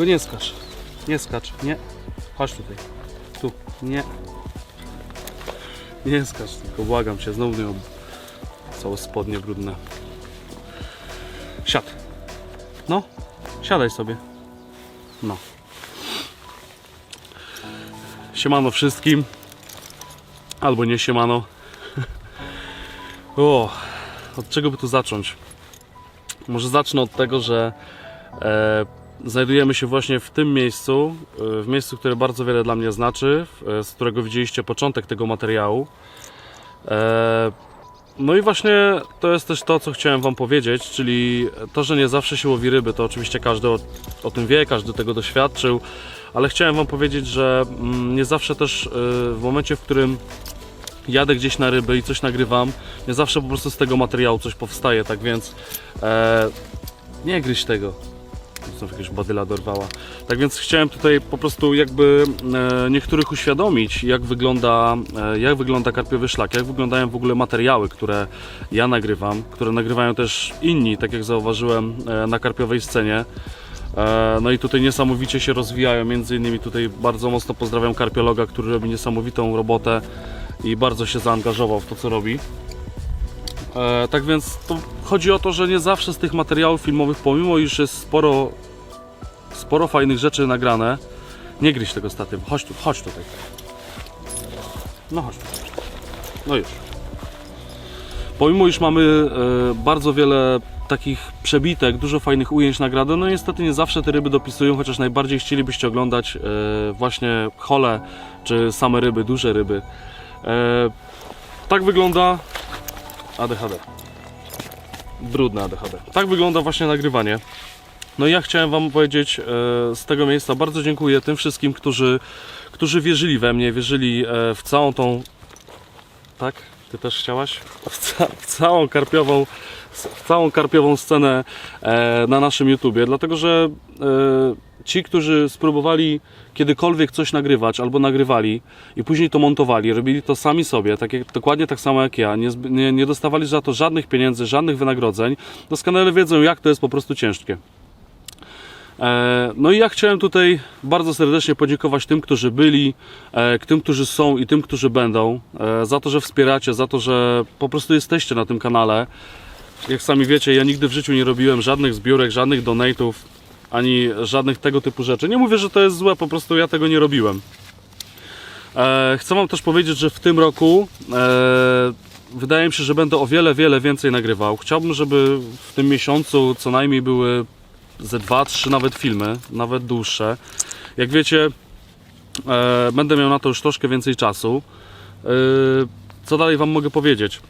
Tylko nie skacz. Nie skacz, nie. Chodź tutaj. Tu, nie. Nie skacz, tylko błagam cię, znowu ob... Całe spodnie brudne. Siad. No, siadaj sobie. No. Siemano wszystkim. Albo nie siemano. O, od czego by tu zacząć? Może zacznę od tego, że e, znajdujemy się właśnie w tym miejscu, e, w miejscu, które bardzo wiele dla mnie znaczy, e, z którego widzieliście początek tego materiału. E, no i właśnie to jest też to, co chciałem Wam powiedzieć, czyli to, że nie zawsze się łowi ryby, to oczywiście każdy o, o tym wie, każdy tego doświadczył, ale chciałem Wam powiedzieć, że mm, nie zawsze też w momencie, w którym jadę gdzieś na ryby i coś nagrywam, nie zawsze po prostu z tego materiału coś powstaje, tak więc e, nie gryź tego. Znów jakiegoś badyla dorwała. Tak więc chciałem tutaj po prostu jakby e, niektórych uświadomić, jak wygląda, e, jak wygląda karpiowy szlak, jak wyglądają w ogóle materiały, które ja nagrywam, które nagrywają też inni, tak jak zauważyłem e, na karpiowej scenie. No i tutaj niesamowicie się rozwijają, między innymi tutaj bardzo mocno pozdrawiam karpiologa, który robi niesamowitą robotę i bardzo się zaangażował w to, co robi. E, tak więc to chodzi o to, że nie zawsze z tych materiałów filmowych, pomimo iż jest sporo, sporo fajnych rzeczy nagrane, nie gryź tego statywem. Chodź tu, chodź tutaj. No chodź tu. No już. Pomimo iż mamy e, bardzo wiele takich przebitek, dużo fajnych ujęć nagrane, no niestety nie zawsze te ryby dopisują, chociaż najbardziej chcielibyście oglądać e, właśnie hole, czy same ryby, duże ryby. E, tak wygląda ADHD. Brudne ADHD. Tak wygląda właśnie nagrywanie. No i ja chciałem Wam powiedzieć e, z tego miejsca bardzo dziękuję tym wszystkim, którzy, którzy wierzyli we mnie, wierzyli e, w całą tą. Tak? Ty też chciałaś? W, ca w całą karpiową, w całą karpiową scenę e, na naszym YouTubie, dlatego że e, ci, którzy spróbowali kiedykolwiek coś nagrywać albo nagrywali i później to montowali, robili to sami sobie, tak jak, dokładnie tak samo jak ja, nie, nie, nie dostawali za to żadnych pieniędzy, żadnych wynagrodzeń, doskonale wiedzą, jak to jest po prostu ciężkie. E, No i ja chciałem tutaj bardzo serdecznie podziękować tym, którzy byli, e, tym, którzy są i tym, którzy będą, e, za to, że wspieracie, za to, że po prostu jesteście na tym kanale. Jak sami wiecie, ja nigdy w życiu nie robiłem żadnych zbiórek, żadnych donate'ów, ani żadnych tego typu rzeczy. Nie mówię, że to jest złe, po prostu ja tego nie robiłem. E, Chcę Wam też powiedzieć, że w tym roku e, wydaje mi się, że będę o wiele, wiele więcej nagrywał. Chciałbym, żeby w tym miesiącu co najmniej były ze dwa, trzy nawet filmy, nawet dłuższe. Jak wiecie, e, będę miał na to już troszkę więcej czasu. E, co dalej Wam mogę powiedzieć?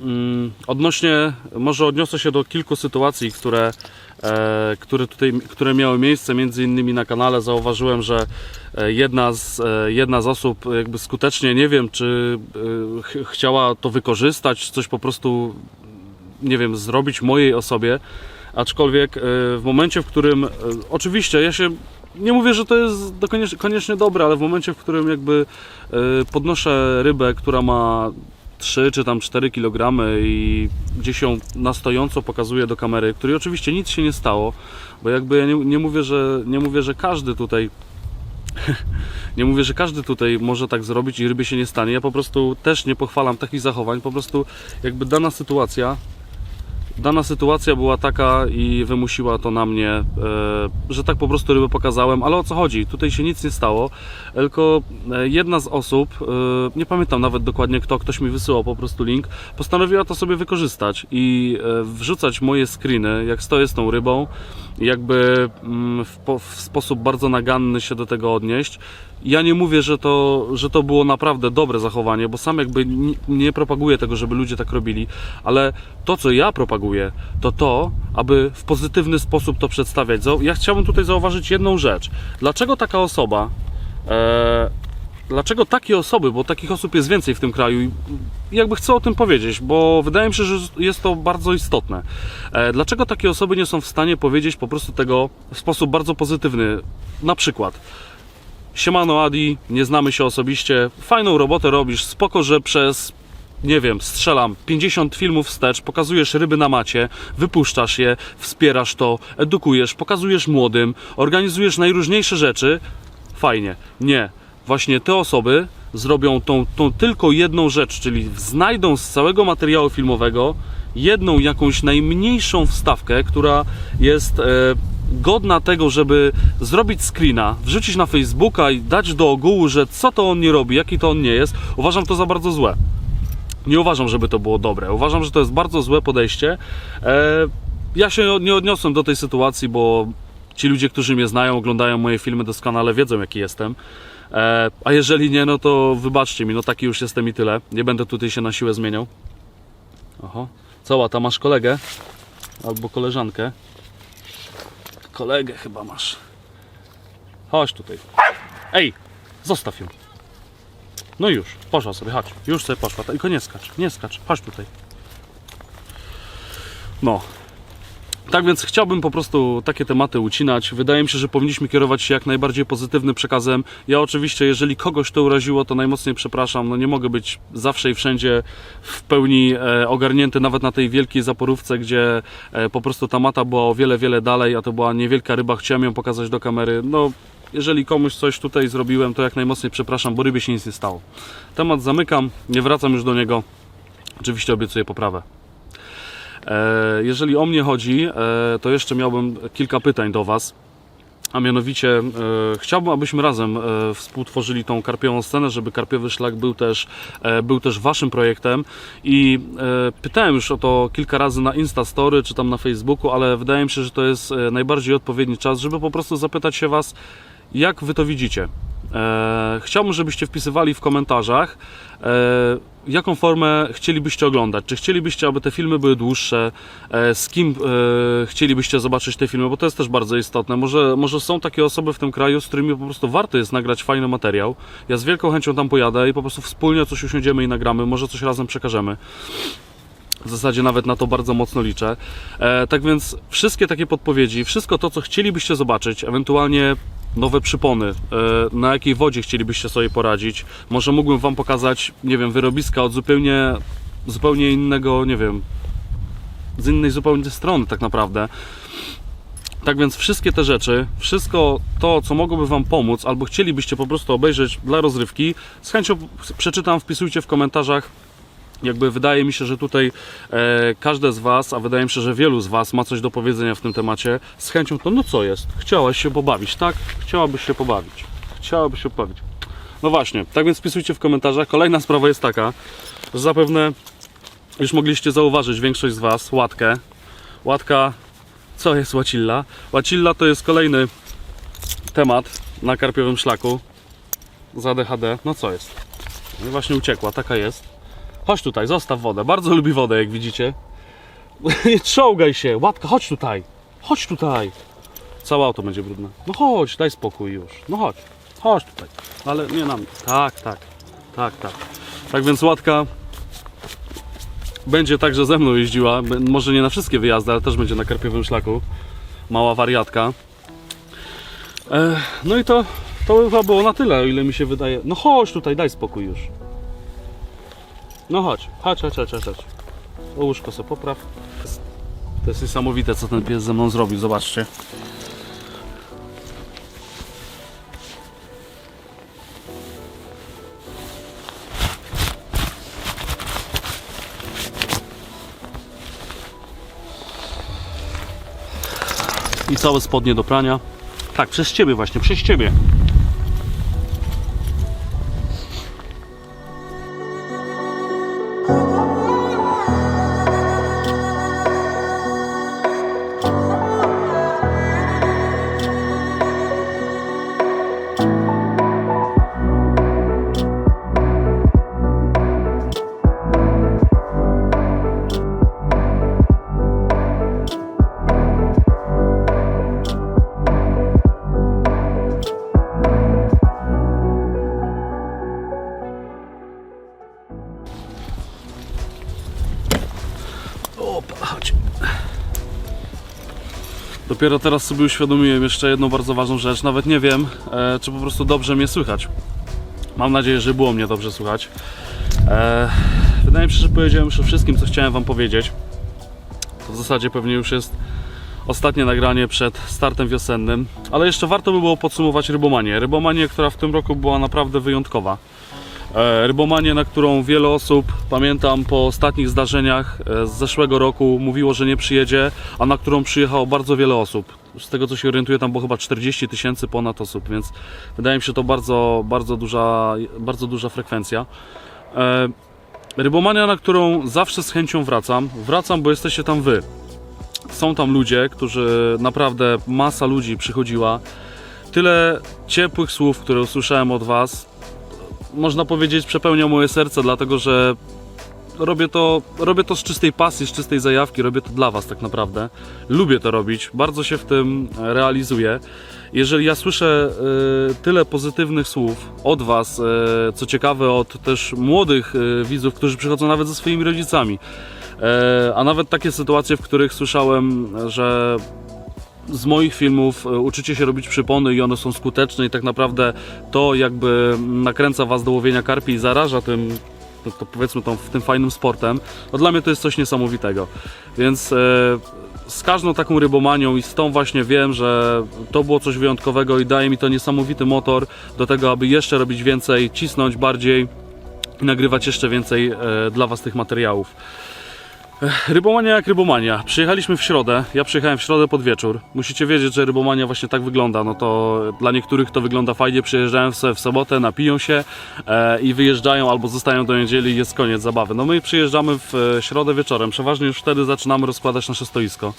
Mm, Odnośnie, może odniosę się do kilku sytuacji, które, e, które tutaj, które miały miejsce, między innymi na kanale. Zauważyłem, że e, jedna z, e, jedna z osób jakby skutecznie, nie wiem, czy ch- chciała to wykorzystać, coś po prostu, nie wiem, zrobić mojej osobie, aczkolwiek w momencie, w którym, oczywiście ja się nie mówię, że to jest koniecznie, dobre, ale w momencie, w którym jakby podnoszę rybę, która ma 3 czy tam 4 kg i gdzieś ją na stojąco pokazuję do kamery, której oczywiście nic się nie stało, bo jakby ja nie, nie mówię, że nie mówię, że każdy tutaj nie mówię, że każdy tutaj może tak zrobić i rybie się nie stanie. Ja po prostu też nie pochwalam takich zachowań. Po prostu jakby dana sytuacja dana sytuacja była taka i wymusiła to na mnie, e, że tak po prostu rybę pokazałem, ale o co chodzi? Tutaj się nic nie stało, tylko e, jedna z osób, e, nie pamiętam nawet dokładnie kto, ktoś mi wysyłał po prostu link, postanowiła to sobie wykorzystać i wrzucać moje screeny, jak stoję z tą rybą, jakby mm, w, w sposób bardzo naganny się do tego odnieść. Ja nie mówię, że to, że to było naprawdę dobre zachowanie, bo sam jakby nie, propaguję tego, żeby ludzie tak robili, ale to, co ja propaguję, to to, aby w pozytywny sposób to przedstawiać. Ja chciałbym tutaj zauważyć jedną rzecz. Dlaczego taka osoba, e, dlaczego takie osoby, bo takich osób jest więcej w tym kraju i jakby chcę o tym powiedzieć, bo wydaje mi się, że jest to bardzo istotne. E, Dlaczego takie osoby nie są w stanie powiedzieć po prostu tego w sposób bardzo pozytywny? Na przykład, Siemano Adi, nie znamy się osobiście, fajną robotę robisz, spoko, że przez nie wiem, strzelam 50 filmów wstecz, pokazujesz ryby na macie, wypuszczasz je, wspierasz to, edukujesz, pokazujesz młodym, organizujesz najróżniejsze rzeczy, fajnie. Nie. Właśnie te osoby zrobią tą, tą tylko jedną rzecz, czyli znajdą z całego materiału filmowego jedną jakąś najmniejszą wstawkę, która jest e, godna tego, żeby zrobić screena, wrzucić na Facebooka i dać do ogółu, że co to on nie robi, jaki to on nie jest. Uważam to za bardzo złe. Nie uważam, żeby to było dobre. Uważam, że to jest bardzo złe podejście. E, ja się nie odniosłem do tej sytuacji, bo ci ludzie, którzy mnie znają, oglądają moje filmy doskonale, wiedzą jaki jestem. E, a jeżeli nie, no to wybaczcie mi, no taki już jestem i tyle. Nie będę tutaj się na siłę zmieniał. Oho. Co, tam masz kolegę? Albo koleżankę? Kolegę chyba masz. Chodź tutaj. Ej, zostaw ją. No już, poszła sobie, chodź. Już sobie poszła, tylko nie skacz, nie skacz, chodź tutaj. No. Tak więc chciałbym po prostu takie tematy ucinać. Wydaje mi się, że powinniśmy kierować się jak najbardziej pozytywnym przekazem. Ja oczywiście, jeżeli kogoś to uraziło, to najmocniej przepraszam. No nie mogę być zawsze i wszędzie w pełni e, ogarnięty, nawet na tej wielkiej zaporówce, gdzie e, po prostu ta mata była o wiele, wiele dalej, a to była niewielka ryba. Chciałem ją pokazać do kamery. No, jeżeli komuś coś tutaj zrobiłem, to jak najmocniej przepraszam, bo rybie się nic nie stało. Temat zamykam, nie wracam już do niego. Oczywiście obiecuję poprawę. E, Jeżeli o mnie chodzi, e, to jeszcze miałbym kilka pytań do Was. A mianowicie e, chciałbym, abyśmy razem e, współtworzyli tą karpiową scenę, żeby karpiowy szlak był też, e, był też Waszym projektem. I e, pytałem już o to kilka razy na Instastory czy tam na Facebooku, ale wydaje mi się, że to jest e, najbardziej odpowiedni czas, żeby po prostu zapytać się Was, jak Wy to widzicie. E, chciałbym, żebyście wpisywali w komentarzach, e, jaką formę chcielibyście oglądać. Czy chcielibyście, aby te filmy były dłuższe? E, z kim chcielibyście zobaczyć te filmy? Bo to jest też bardzo istotne. Może, może są takie osoby w tym kraju, z którymi po prostu warto jest nagrać fajny materiał. Ja z wielką chęcią tam pojadę i po prostu wspólnie coś usiądziemy i nagramy. Może coś razem przekażemy. W zasadzie nawet na to bardzo mocno liczę. E, tak więc wszystkie takie podpowiedzi, wszystko to, co chcielibyście zobaczyć, ewentualnie nowe przypony, e, na jakiej wodzie chcielibyście sobie poradzić. Może mógłbym Wam pokazać, nie wiem, wyrobiska od zupełnie, zupełnie innego, nie wiem, z innej zupełnie strony tak naprawdę. Tak więc wszystkie te rzeczy, wszystko to, co mogłoby Wam pomóc, albo chcielibyście po prostu obejrzeć dla rozrywki, z chęcią przeczytam, wpisujcie w komentarzach jakby wydaje mi się, że tutaj e, każde z Was, a wydaje mi się, że wielu z Was ma coś do powiedzenia w tym temacie. Z chęcią to, no co jest? Chciałaś się pobawić, tak? Chciałabyś się pobawić. Chciałabyś się pobawić. No właśnie, tak więc wpisujcie w komentarzach. Kolejna sprawa jest taka, że zapewne już mogliście zauważyć większość z Was łatkę. Łatka, co jest łacilla? Łacilla to jest kolejny temat na karpiowym szlaku. Za DHD. No co jest? No właśnie uciekła, taka jest. Chodź tutaj, zostaw wodę. Bardzo lubi wodę, jak widzicie. Nie czołgaj się. Łatka, chodź tutaj. Chodź tutaj. Całe auto będzie brudne. No chodź, daj spokój już. No chodź. Chodź tutaj. Ale nie nam. Tak, tak. Tak, tak. Tak więc Łatka będzie także ze mną jeździła. Może nie na wszystkie wyjazdy, ale też będzie na karpiowym szlaku. Mała wariatka. E, no i to, to chyba było na tyle, o ile mi się wydaje. No chodź tutaj, daj spokój już. No chodź, chodź, chodź, chodź, chodź. O łóżko sobie popraw. To jest niesamowite, co ten pies ze mną zrobił, zobaczcie. I całe spodnie do prania. Tak, przez ciebie właśnie, przez ciebie. Dopiero teraz sobie uświadomiłem jeszcze jedną bardzo ważną rzecz. Nawet nie wiem, e, czy po prostu dobrze mnie słychać. Mam nadzieję, że było mnie dobrze słychać. E, wydaje mi się, że powiedziałem już o wszystkim, co chciałem Wam powiedzieć. To w zasadzie pewnie już jest ostatnie nagranie przed startem wiosennym, ale jeszcze warto by było podsumować rybomanię. Rybomanię, która w tym roku była naprawdę wyjątkowa. E, Rybomanię, na którą wiele osób, pamiętam po ostatnich zdarzeniach e, z zeszłego roku, mówiło, że nie przyjedzie, a na którą przyjechało bardzo wiele osób. Z tego co się orientuję, tam było chyba 40 tysięcy ponad osób, więc wydaje mi się to bardzo, bardzo, duża, bardzo duża frekwencja. E, Rybomania, na którą zawsze z chęcią wracam. Wracam, bo jesteście tam wy. Są tam ludzie, którzy naprawdę, masa ludzi przychodziła. Tyle ciepłych słów, które usłyszałem od was, można powiedzieć, przepełnia moje serce, dlatego że robię to, robię to z czystej pasji, z czystej zajawki, robię to dla Was tak naprawdę. Lubię to robić, bardzo się w tym realizuję. Jeżeli ja słyszę e, tyle pozytywnych słów od Was, e, co ciekawe, od też młodych e, widzów, którzy przychodzą nawet ze swoimi rodzicami, e, a nawet takie sytuacje, w których słyszałem, że z moich filmów e, uczycie się robić przypony i one są skuteczne i tak naprawdę to jakby nakręca was do łowienia karpi i zaraża tym, no to powiedzmy tą, tym fajnym sportem, no dla mnie to jest coś niesamowitego. Więc e, z każdą taką rybomanią i z tą właśnie wiem, że to było coś wyjątkowego i daje mi to niesamowity motor do tego, aby jeszcze robić więcej, cisnąć bardziej i nagrywać jeszcze więcej e, dla was tych materiałów. Rybomania jak rybomania. Przyjechaliśmy w środę. Ja przyjechałem w środę pod wieczór. Musicie wiedzieć, że rybomania właśnie tak wygląda. No to dla niektórych to wygląda fajnie. Przyjeżdżają sobie w sobotę, napiją się e, i wyjeżdżają albo zostają do niedzieli i jest koniec zabawy. No my przyjeżdżamy w e, środę wieczorem. Przeważnie już wtedy zaczynamy rozkładać nasze stoisko.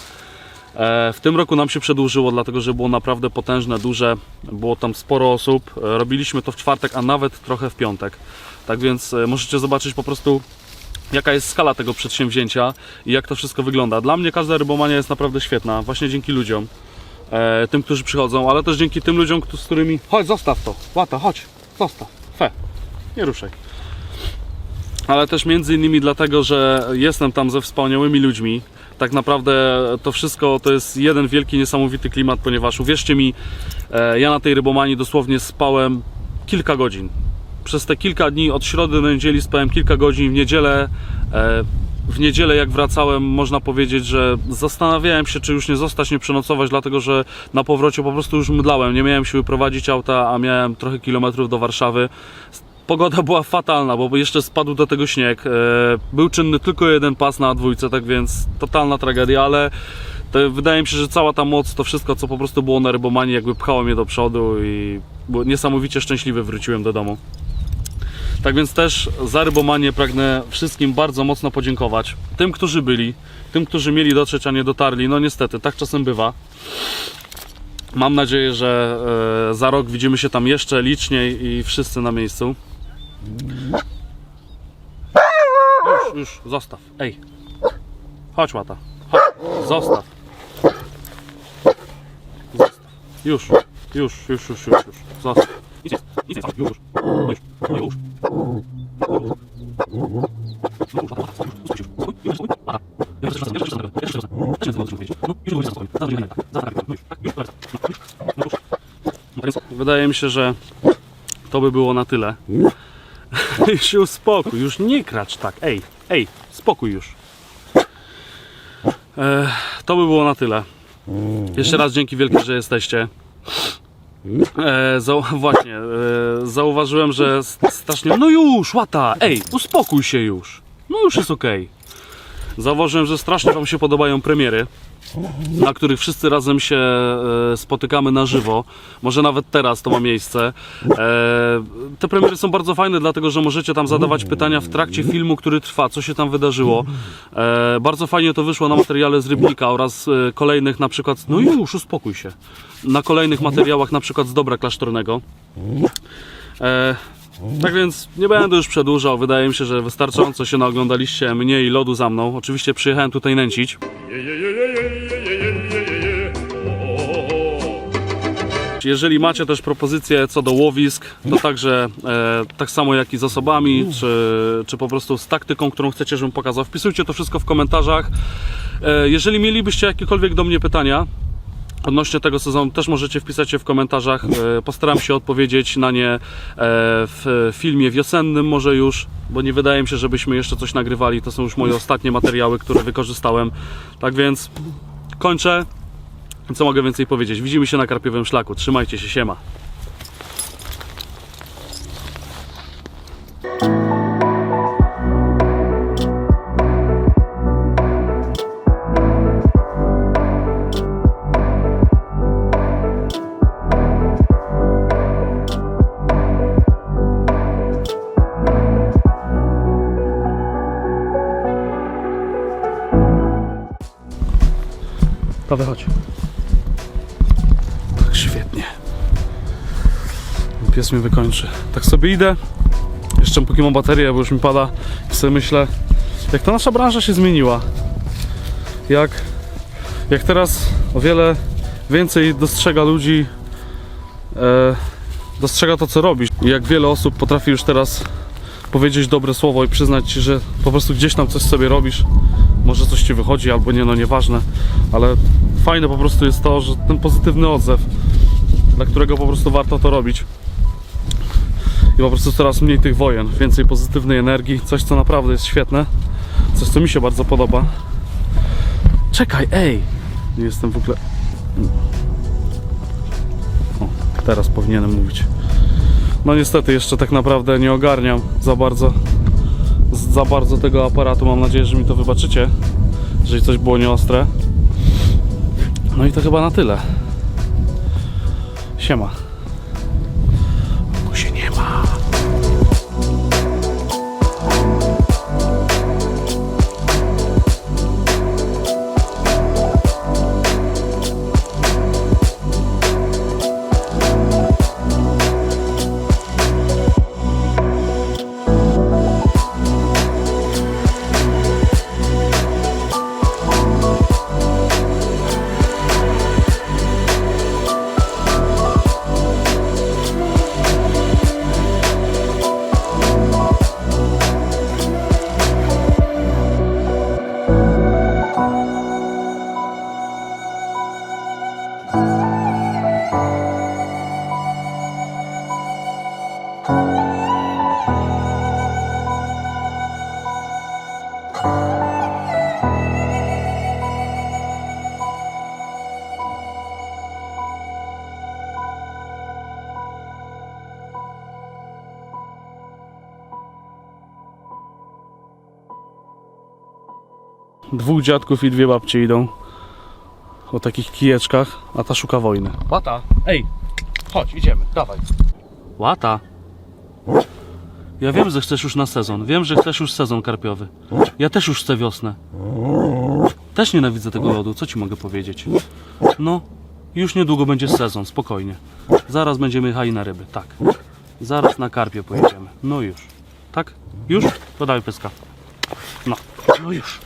E, W tym roku nam się przedłużyło, dlatego że było naprawdę potężne, duże. Było tam sporo osób. E, Robiliśmy to w czwartek, a nawet trochę w piątek. Tak więc e, możecie zobaczyć po prostu jaka jest skala tego przedsięwzięcia i jak to wszystko wygląda. Dla mnie każda rybomania jest naprawdę świetna, właśnie dzięki ludziom, e, tym, którzy przychodzą, ale też dzięki tym ludziom, z którymi... Chodź, zostaw to, łata, chodź, zostaw, fe, nie ruszaj. Ale też między innymi dlatego, że jestem tam ze wspaniałymi ludźmi. Tak naprawdę to wszystko to jest jeden wielki, niesamowity klimat, ponieważ uwierzcie mi, e, ja na tej rybomanii dosłownie spałem kilka godzin przez te kilka dni od środy do niedzieli spałem kilka godzin w niedzielę. E, w niedzielę jak wracałem, można powiedzieć, że zastanawiałem się, czy już nie zostać, nie przenocować, dlatego że na powrocie po prostu już mdlałem. Nie miałem siły prowadzić auta, a miałem trochę kilometrów do Warszawy. Pogoda była fatalna, bo jeszcze spadł do tego śnieg. E, Był czynny tylko jeden pas na dwójce, tak więc totalna tragedia, ale to wydaje mi się, że cała ta moc, to wszystko, co po prostu było na rybomanii, jakby pchało mnie do przodu i niesamowicie szczęśliwy wróciłem do domu. Tak więc też za rybomanię pragnę wszystkim bardzo mocno podziękować. Tym, którzy byli, tym, którzy mieli dotrzeć, a nie dotarli. No niestety, tak czasem bywa. Mam nadzieję, że e, za rok widzimy się tam jeszcze liczniej i wszyscy na miejscu. Już, już, zostaw. Ej. Chodź, łata. Chodź, zostaw. Zostaw. Już, już, już, już, już, już. Zostaw. Nie- już, już, no już. Wydaje mi się, że to by było na tyle. Już się uspokój, już nie kracz tak. Ej, ej, spokój już. E, to by było na tyle. Jeszcze raz dzięki wielkie, że jesteście. E, właśnie, e, zauważyłem, że strasznie. No już, łata! Ej, uspokój się już. No już jest okej. Zauważyłem, że strasznie Wam się podobają premiery, na których wszyscy razem się e, spotykamy na żywo. Może nawet teraz to ma miejsce. E, te premiery są bardzo fajne, dlatego że możecie tam zadawać pytania w trakcie filmu, który trwa, co się tam wydarzyło. E, bardzo fajnie to wyszło na materiale z Rybnika oraz kolejnych na przykład, no już, uspokój się, na kolejnych materiałach na przykład z Dobra Klasztornego. Tak więc nie będę już przedłużał. Wydaje mi się, że wystarczająco się naoglądaliście mnie i lodu za mną. Oczywiście przyjechałem tutaj nęcić. Jeżeli macie też propozycje co do łowisk, to także e, tak samo jak i z osobami, czy, czy po prostu z taktyką, którą chcecie, żebym pokazał, wpisujcie to wszystko w komentarzach. E, jeżeli mielibyście jakiekolwiek do mnie pytania, Odnośnie tego sezonu też możecie wpisać je w komentarzach. E, Postaram się odpowiedzieć na nie e, w filmie wiosennym może już, bo nie wydaje mi się, żebyśmy jeszcze coś nagrywali. To są już moje ostatnie materiały, które wykorzystałem. Tak więc kończę. Co mogę więcej powiedzieć? Widzimy się na Karpiowym Szlaku. Trzymajcie się, siema. Prawie chodź. Tak świetnie. Pies mnie wykończy. Tak sobie idę. Jeszcze póki mam baterię, bo już mi pada. I sobie myślę, jak ta nasza branża się zmieniła. Jak, jak teraz o wiele więcej dostrzega ludzi, e, dostrzega to, co robisz. I jak wiele osób potrafi już teraz powiedzieć dobre słowo i przyznać ci, że po prostu gdzieś tam coś sobie robisz. Może coś ci wychodzi, albo nie, no nieważne. Ale fajne po prostu jest to, że ten pozytywny odzew, dla którego po prostu warto to robić. I po prostu coraz mniej tych wojen, więcej pozytywnej energii, coś co naprawdę jest świetne, coś co mi się bardzo podoba. Czekaj, ej! Nie jestem w ogóle. O, teraz powinienem mówić. No niestety jeszcze tak naprawdę nie ogarniam za bardzo za bardzo tego aparatu. Mam nadzieję, że mi to wybaczycie, jeżeli coś było nieostre. No i to chyba na tyle. Siema. Dwóch dziadków i dwie babcie idą o takich kijeczkach, a ta szuka wojny. Łata, ej, chodź, idziemy, dawaj. Łata. Ja wiem, że chcesz już na sezon. Wiem, że chcesz już sezon karpiowy. Ja też już chcę wiosnę. Też nienawidzę tego lodu, co ci mogę powiedzieć? No, już niedługo będzie sezon, spokojnie. Zaraz będziemy jechali na ryby, tak. Zaraz na karpie pojedziemy. No już. Tak? Już? Podaj pyska. No, no już.